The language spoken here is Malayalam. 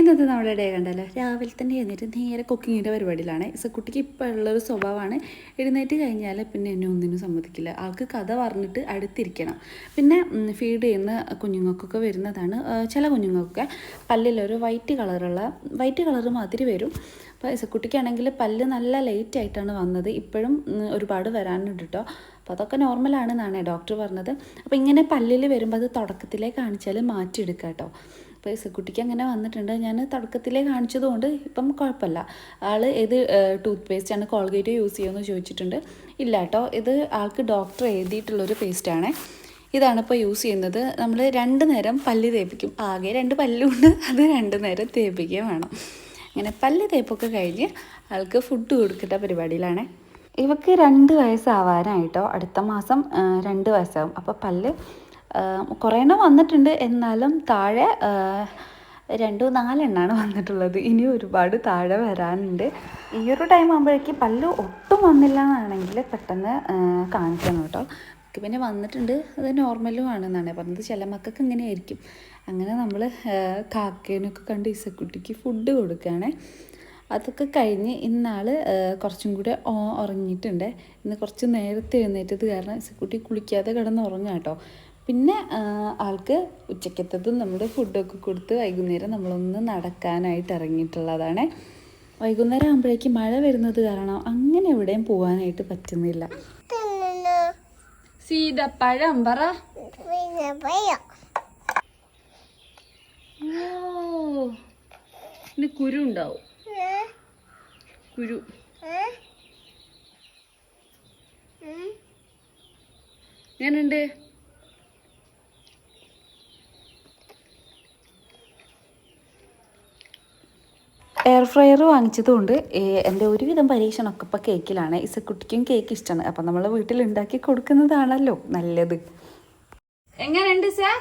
ഇന്നത്തെ നമ്മുടെ ഡേ കണ്ടല്ലോ? രാവിലെ തന്നെ എഴുന്നേറ്റ് നേരെ കുക്കിങ്ങിന്റെ പരിപാടിയിലാണ്. കുട്ടിക്ക് ഇപ്പോൾ ഉള്ളൊരു സ്വഭാവമാണ് എഴുന്നേറ്റ് കഴിഞ്ഞാൽ പിന്നെ എന്നെ ഒന്നിനും സമ്മതിക്കില്ല. ആൾക്ക് കഥ പറഞ്ഞിട്ട് അടുത്തിരിക്കണം. പിന്നെ ഫീഡ് ചെയ്യുന്ന കുഞ്ഞുങ്ങൾക്കൊക്കെ വരുന്നതാണ് ചില കുഞ്ഞുങ്ങൾക്കൊക്കെ പല്ലിലൊരു വൈറ്റ് കളറുള്ള വൈറ്റ് കളർ മാതിരി വരും. അപ്പോൾ ഇസക്കുട്ടിക്കാണെങ്കിൽ പല്ല് നല്ല ലേറ്റ് ആയിട്ടാണ് വന്നത്. ഇപ്പോഴും ഒരുപാട് വരാനുണ്ട് കേട്ടോ അപ്പോൾ അതൊക്കെ നോർമലാണെന്നാണ് ഡോക്ടർ പറഞ്ഞത്. അപ്പോൾ ഇങ്ങനെ പല്ലിൽ വരുമ്പോൾ അത് തുടക്കത്തിലേ കാണിച്ചാൽ മാറ്റിയെടുക്കാം കേട്ടോ അപ്പോൾ ഇസക്കുട്ടിക്ക് അങ്ങനെ വന്നിട്ടുണ്ട്. ഞാൻ തുടക്കത്തിലേ കാണിച്ചതുകൊണ്ട് ഇപ്പം കുഴപ്പമില്ല. ആൾ ഏത് ടൂത്ത് പേസ്റ്റാണ് കോൾഗേറ്റ് യൂസ് ചെയ്യുമെന്ന് ചോദിച്ചിട്ടുണ്ട്. ഇല്ല കേട്ടോ ഇത് ആൾക്ക് ഡോക്ടർ എഴുതിയിട്ടുള്ളൊരു പേസ്റ്റാണ് ഇതാണ് ഇപ്പോൾ യൂസ് ചെയ്യുന്നത്. നമ്മൾ രണ്ട് നേരം പല്ല് തേപ്പിക്കും. ആകെ രണ്ട് പല്ലുണ്ട്. അത് രണ്ട് നേരം തേപ്പിക്കുകയും വേണം. അങ്ങനെ പല്ല് തേപ്പൊക്കെ കഴിഞ്ഞ് ആൾക്ക് ഫുഡ് കൊടുക്കേണ്ട പരിപാടിയിലാണ്. ഇവക്ക് രണ്ട് വയസ്സാവാനായിട്ടോ അടുത്ത മാസം രണ്ട് വയസ്സാവും. അപ്പോൾ പല്ല് കുറേ എണ്ണം വന്നിട്ടുണ്ട്. എന്നാലും താഴെ രണ്ടു നാലെണ്ണാണ് വന്നിട്ടുള്ളത്. ഇനി ഒരുപാട് താഴെ വരാനുണ്ട്. ഈ ഒരു ടൈം ആകുമ്പോഴേക്ക് പല്ല് ഒട്ടും വന്നില്ല എന്നാണെങ്കിൽ പെട്ടെന്ന് കാണിക്കണം കേട്ടോ. പിന്നെ വന്നിട്ടുണ്ട്. അത് നോർമലും ആണെന്നാണ് പറഞ്ഞത്. ചില മക്കൾക്ക് ഇങ്ങനെ ആയിരിക്കും. അങ്ങനെ നമ്മൾ കാക്കേനൊക്കെ കണ്ട് ഇസക്കുട്ടിക്ക് ഫുഡ് കൊടുക്കുകയാണേ. അതൊക്കെ കഴിഞ്ഞ് ഇന്നാൾ കുറച്ചും കൂടെ ഉറങ്ങിയിട്ടുണ്ട്. ഇന്ന് കുറച്ച് നേരത്തെ എഴുന്നേറ്റത് കാരണം ഇസക്കുട്ടി കുളിക്കാതെ കിടന്ന് ഉറങ്ങാം കേട്ടോ. പിന്നെ ആൾക്ക് ഉച്ചക്കത്തതും നമ്മുടെ ഫുഡൊക്കെ കൊടുത്ത് വൈകുന്നേരം നമ്മളൊന്ന് നടക്കാനായിട്ട് ഇറങ്ങിയിട്ടുള്ളതാണ്. വൈകുന്നേരം ആകുമ്പോഴേക്ക് മഴ വരുന്നത് കാരണം അങ്ങനെ എവിടെയും പോകാനായിട്ട് പറ്റുന്നില്ല. സീതപ്പഴം പറ. ഇത് കുരു ഉണ്ടാവും. കുരു. ഞാനുണ്ട് എയർ ഫ്രയർ വാങ്ങിച്ചതുകൊണ്ട് എന്റെ ഒരുവിധം പരീക്ഷണമൊക്കെ ഇപ്പോൾ കേക്കിലാണ്. ഇസക്കുട്ടിക്കും കേക്ക് ഇഷ്ടമാണ് അപ്പം നമ്മൾ വീട്ടിൽ ഉണ്ടാക്കി കൊടുക്കുന്നതാണല്ലോ നല്ലത്. എങ്ങനെയുണ്ട് സാർ?